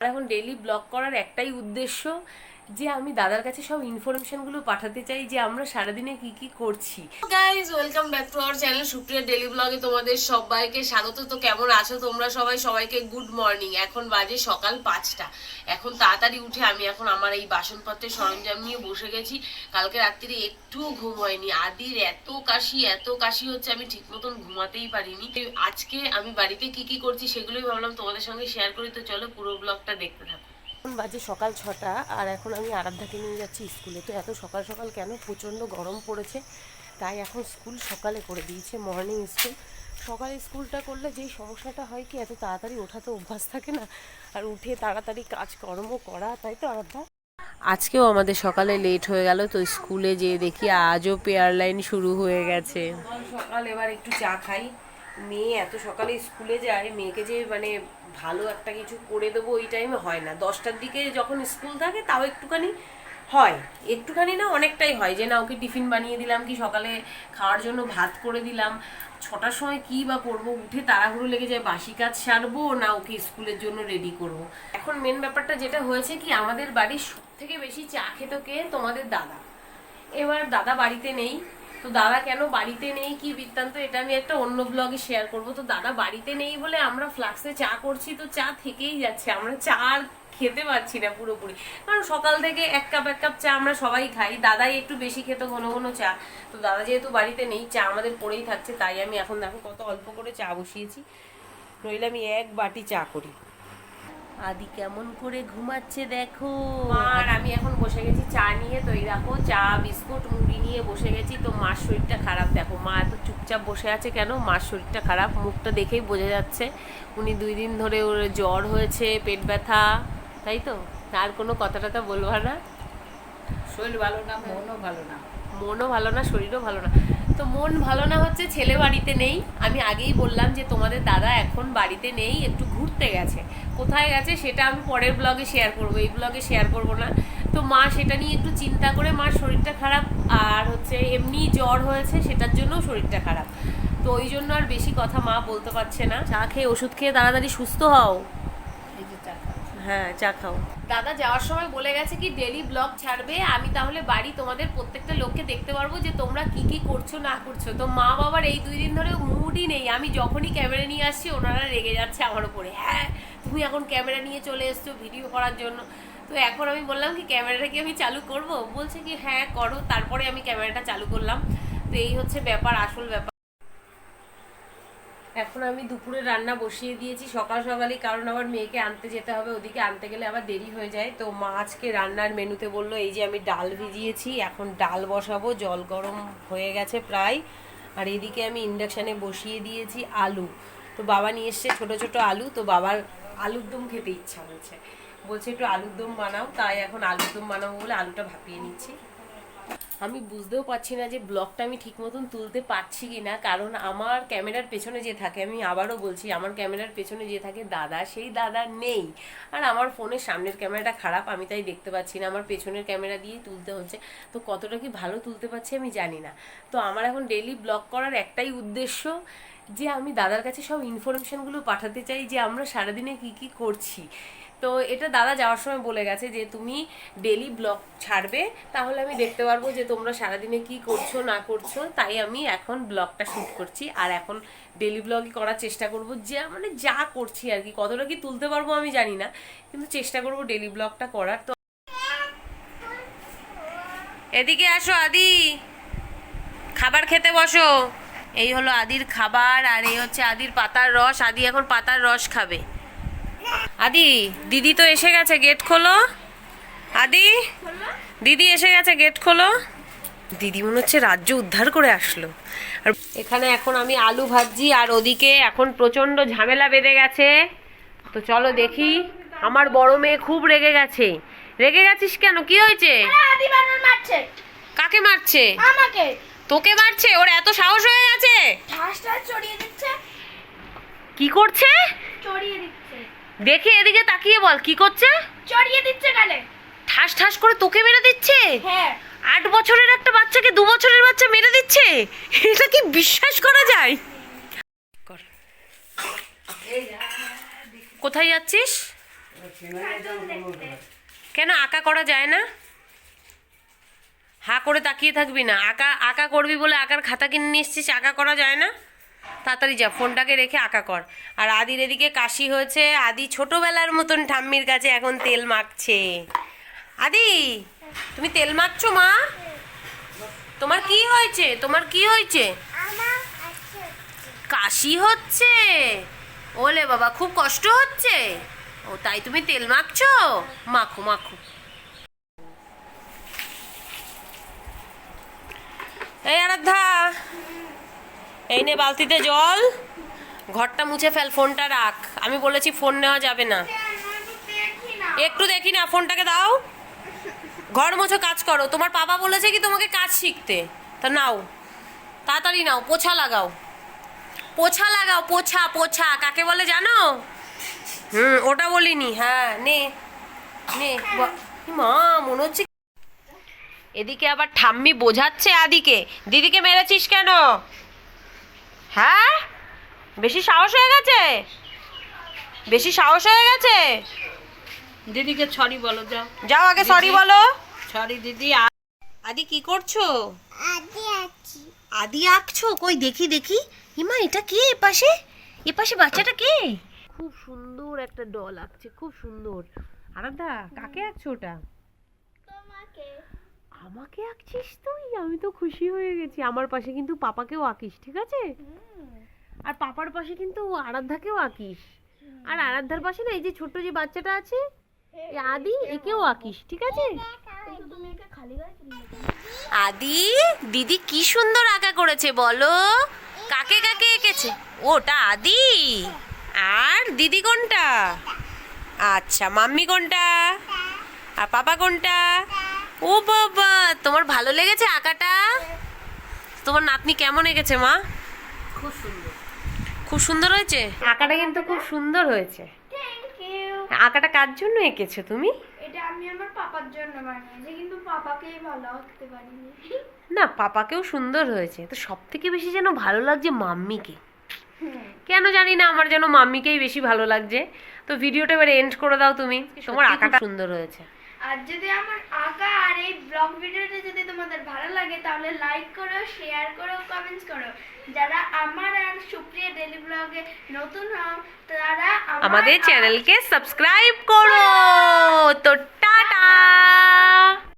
এখন daily blog করার একটাই উদ্দেশ্য যে আমি দাদার কাছে সব ইনফরমেশনগুলো পাঠাতে চাই যে আমরা সারাদিনে কি কি করছি। Guys welcome back to our channel Supriya daily ব্লগে তোমাদের সবাইকে স্বাগত। তো কেমন আছো তোমরা সবাই? সবাইকে গুড মর্নিং এখন বাজে সকাল পাঁচটা। এখন তাড়াতাড়ি উঠে আমি এখন আমার এই বাসনপত্রের সরঞ্জাম নিয়ে বসে গেছি। কালকে রাত্রিরে একটুও ঘুম হয়নি। আদির এত কাশি এত কাশি হচ্ছে আমি ঠিক মতন ঘুমাতেই পারিনি। আজকে আমি বাড়িতে কি কি করছি সেগুলোই ভাবলাম তোমাদের সঙ্গে শেয়ার করি। তো চলো পুরো ব্লগটা দেখতে থাকো। এখন বাজে সকাল ছটা আর এখন আমি আরাধ্যাকে নিয়ে যাচ্ছি স্কুলে। তো এত সকাল সকাল কেন? প্রচণ্ড গরম পড়েছে তাই এখন স্কুল সকালে করে দিয়েছে মর্নিং স্কুল সকালে স্কুলটা করলে যেই সমস্যাটা হয় কি এত তাড়াতাড়ি ওঠা তো অভ্যাস থাকে না আর উঠে তাড়াতাড়ি কাজকর্ম করা তাই তো আরাধ্যা? আজকেও আমাদের সকালে লেট হয়ে গেল তো স্কুলে যেয়ে দেখি আজও পেয়ার লাইন শুরু হয়ে গেছে। সকাল এবার একটু চা খাই। মেয়ে এত সকালে স্কুলে যায় মেয়েকে যে মানে ভালো একটা কিছু করে দেবো ওই টাইমে হয় না। দশটার দিকে যখন স্কুল থাকে, তাও একটুখানি হয়। একটুখানি না অনেকটাই হয়। যে না, ওকে টিফিন বানিয়ে দিলাম কি, সকালে খাওয়ার জন্য ভাত করে দিলাম। ছটার সময় কি বা করব? উঠে তাড়াহুড়ো লেগে যায়, বাসি কাজ সারবো, না ওকে স্কুলের জন্য রেডি করব। এখন মেন ব্যাপারটা যেটা হয়েছে কি, আমাদের বাড়ির সব থেকে বেশি চা খেতো কে? তোমাদের দাদা। এবার দাদা বাড়িতে নেই। তো দাদা কেন বাড়িতে নেই? কি বৃত্তান্ত? এটা আমি একটা অন্য ব্লগে শেয়ার করব। তো দাদা বাড়িতে নেই বলে আমরা ফ্লাক্সে চা করছি, তো চা থেকেই যাচ্ছে। আমরা চা আর খেতে পারছি না পুরোপুরি। কারণ সকাল থেকে এক কাপ এক কাপ চা আমরা সবাই খাই। দাদাই একটু বেশি খেত ঘন ঘন চা। তো দাদা যেহেতু বাড়িতে নেই, চা আমাদের পড়েই থাকছে, তাই আমি এখন দেখো কত অল্প করে চা বসিয়েছি। নইলে আমি এক বাটি চা করি। আদি কেমন করে ঘুমাচ্ছে দেখো। আর আমি এখন বসে গেছি চা নিয়ে তো এই দেখো চা বিস্কুট মুড়ি নিয়ে বসে গেছি তো মার শরীরটা খারাপ। দেখো মা এত চুপচাপ বসে আছে কেন? মার শরীরটা খারাপ মুখটা দেখেই বোঝা যাচ্ছে। উনি দুই দিন ধরে ওর জ্বর হয়েছে পেট ব্যথা তাই তো? তার কোনো কথা টথা বলবা না? শরীর ভালো না মনও ভালো না। মনও ভালো না শরীরও ভালো না। তো মন ভালো না হচ্ছে ছেলে বাড়িতে নেই। আমি আগেই বললাম যে তোমাদের দাদা এখন বাড়িতে নেই একটু ঘুরতে গেছে। কোথায় গেছে সেটা আমি পরের ব্লগে শেয়ার করব এই ব্লগে শেয়ার করব না। তো মা সেটা নিয়ে একটু চিন্তা করে মার শরীরটা খারাপ আর হচ্ছে এমনি জ্বর হয়েছে সেটার জন্যও শরীরটা খারাপ। তো ওই জন্য আর বেশি কথা মা বলতে পারছে না। চা খেয়ে ওষুধ খেয়ে তাড়াতাড়ি সুস্থ হও। হ্যাঁ চা খাও। দাদা যাওয়ার সময় বলে গেছে কি, ডেলি ব্লগ ছাড়বে, আমি তাহলে বাড়ি তোমাদের প্রত্যেকটা লোককে দেখতে পারব যে তোমরা কি কি করছ, না করছ। তো মা বাবার এই দুই দিন ধরে মুডই নেই। আমি যখনই ক্যামেরা নিয়ে আসছি, ওনারা রেগে যাচ্ছে আমার উপরে। হ্যাঁ তুমি এখন ক্যামেরা নিয়ে চলে এসছো ভিডিও করার জন্য। তো এখন আমি বললাম কি, ক্যামেরাটা কি আমি চালু করব? বলছে কি হ্যাঁ করো। তারপরে আমি ক্যামেরাটা চালু করলাম। তো এই হচ্ছে ব্যাপার, আসল ব্যাপার। এখন আমি দুপুরে রান্না বসিয়ে দিয়েছি সকাল সকালই, কারণ আবার মেয়েকে আনতে যেতে হবে, ওদিকে আনতে গেলে আবার দেরি হয়ে যায়। তো মা আজকে রান্নার মেনুতে বলল, এই যে আমি ডাল ভিজিয়েছি, এখন ডাল বসাবো, জল গরম হয়ে গেছে প্রায়। আর এদিকে আমি ইন্ডাকশানে বসিয়ে দিয়েছি আলু। তো বাবা নিয়ে এসছে ছোটো ছোটো আলু, তো বাবার আলুর দম খেতে ইচ্ছা হয়েছে। বলছে, একটু আলুর দম বানাও। তাই এখন আলুর দম বানাবো বলে আলুটা ভাপিয়ে নিচ্ছি। আমি বুঝতেও পারছি না যে ব্লগটা আমি ঠিক মতন তুলতে পারছি কি না কারণ আমার ক্যামেরার পেছনে যে থাকে, আমি আবারও বলছি, আমার ক্যামেরার পেছনে যে থাকে দাদা, সেই দাদা নেই। আর আমার ফোনের সামনের ক্যামেরাটা খারাপ, আমি তাই দেখতে পাচ্ছি না। আমার পেছনের ক্যামেরা দিয়েই তুলতে হচ্ছে। তো কতটা কি ভালো তুলতে পারছি আমি জানি না। তো আমার এখন ডেলি ব্লগ করার একটাই উদ্দেশ্য যে আমি দাদার কাছে সব ইনফরমেশনগুলো পাঠাতে চাই যে আমরা সারাদিনে কি কি করছি। তো এটা দাদা যাওয়ার সময় বলে গেছে যে তুমি ডেলি ব্লগ ছাড়বে, তাহলে আমি দেখতে পারব যে তোমরা সারাদিনে কি করছ, না করছ। তাই আমি এখন ব্লগটা শ্যুট করছি। আর এখন ডেলি ব্লগই করার চেষ্টা করব। যে মানে যা করছি আর কি। কতটা কি তুলতে পারব আমি জানি না, কিন্তু চেষ্টা করব ডেলি ব্লগটা করার। তো এদিকে আসো আদি। খাবার খেতে বসো। এই হলো আদির খাবার, আর এই হচ্ছে আদির পাতার রস। আদি এখন পাতার রস খাবে। আদি দিদি তো এসে গেছে গেট খোলো। আদি দিদি এসে গেছে গেট খোলো। দিদি মনে হচ্ছে রাজ্য উদ্ধার করে আসলো। আর এখানে এখন আমি আলু ভাজছি আর ওদিকে এখন প্রচণ্ড ঝামেলা বেঁধে গেছে। তো চলো দেখি আমার বড় মেয়ে খুব রেগে গেছে। রেগে গেছিস কেন? কি হয়েছে? কাকে মারছে? আমাকে। তোকে মারছে? ওর এত সাহস হয়ে গেছে? কি করছে? চড়িয়ে দিচ্ছে। দেখে এদিকে তাকিয়ে বল কি করছে? চড়িয়ে দিচ্ছে গালে। ঠাস ঠাস করে তোকে মেরে দিচ্ছে? হ্যাঁ। আট বছরের একটা বাচ্চাকে দু বছরের বাচ্চা মেরে দিচ্ছে? এটা কি বিশ্বাস করা যায়? কর। কোথায় যাচ্ছিস? কেন আঁকা করা যায় না? হা করে তাকিয়ে থাকবি না। আঁকা আঁকা করবি বলে আঁকার খাতা কিনে নিয়ে এসছিস আঁকা করা যায় না? তাড়াতাড়ি যা, ফোনটাকে রেখে আঁকা কর। আর আদির এদিকে কাশি হয়েছে। আদি ছোটবেলার মতন ঠাম্মির কাছে এখন তেল মাখছে। আদি, তুমি তেল মাখছো মা? তোমার কি হয়েছে? তোমার কি হয়েছে? কাশি হচ্ছে? ওলে বাবা, খুব কষ্ট হচ্ছে? ও, তাই তুমি তেল মাখছো? মাখো মাখো। এই আরাধ্যা এই নে বালতিতে জল। ঘরটা মুছে ফেল, ফোনটা রাখ। আমি বলেছি ফোন নেওয়া যাবে না। একটু দেখি না, ফোনটাকে দাও। ঘর মুছো, কাজ করো। তোমার বাবা বলেছে কি তোমাকে কাজ শিখতে। তা নাও। তাড়াতাড়ি নাও, পোছা লাগাও। পোছা লাগাও, পোছা পোছা। কাকে বলে জানো? হুম, ওটা বলিনি। হ্যাঁ নে। নে মা, মনে হচ্ছে এদিকে আবার ঠাম্মি বোঝাচ্ছে আদিকে। দিদিকে মেরেছিস কেন? হ্যাঁ? বেশি সাহস হয়ে গেছে? বেশি সাহস হয়ে গেছে? দিদিকে সরি বলো যাও। যাও আগে সরি বলো। সরি দিদি। আদি কি করছ? আদি আছি আদি আঁকছো? কই দেখি দেখি। হিমা এটা কে এপাশে? এপাশে বাচ্চাটা কে? খুব সুন্দর একটা ডল আঁকছে খুব সুন্দর। আরাধা কাকে আঁকছো ওটা? তোমাকে। আমাকে আঁকছিস তুই? আমি তো খুশি হয়ে গেছি। আমার পাশে কিন্তু পাপাকেও আঁকিস ঠিক আছে? আর পাপার পাশে কিন্তু আরাধ্যাকেও আঁকিস। আর আরাধ্যার পাশে না এই যে ছোট্ট যে বাচ্চাটা আছে এই আদি একেও আঁকিস ঠিক আছে? তুমি একে খালি গায়ে তুললে আদি দিদি কি সুন্দর আঁকা করেছে বলো। কাকে কাকে এঁকেছে? ওটা আদি। আর দিদি কোনটা? আচ্ছা মাম্মি কোনটা? আর পাপা কোনটা? ও বাবা তোমার ভালো লেগেছে আঁকাটা? তোমার নাতনি কেমন এঁকেছে মা? খুব সুন্দর। খুব সুন্দর হয়েছে? আঁকাটা কিন্তু খুব সুন্দর হয়েছে। থ্যাংক আঁকাটা কার জন্য এঁকেছো তুমি? এটা আমি আমার পাপার জন্য বানিয়েছি কিন্তু পাপাকেই ভালো আঁকতে পারিনি। না পাপাকেও সুন্দর হয়েছে। তো সব থেকে বেশি যেন ভালো লাগছে মাম্মিকে। কেন জানি না আমার যেন মাম্মিকেই বেশি ভালো লাগছে। তো ভিডিওটা এবার এন্ড করে দাও তুমি। তোমার আঁকাটা সুন্দর হয়েছে। আর যদি আমার আঁকা আর এই ব্লগ ভিডিওটা যদি তোমাদের ভালো লাগে তাহলে লাইক করো শেয়ার করো কমেন্টস করো। যারা আমার আর সুপ্রিয়া ডেলি ব্লগে নতুন হও তারা আমাদের চ্যানেলকে সাবস্ক্রাইব করো। তো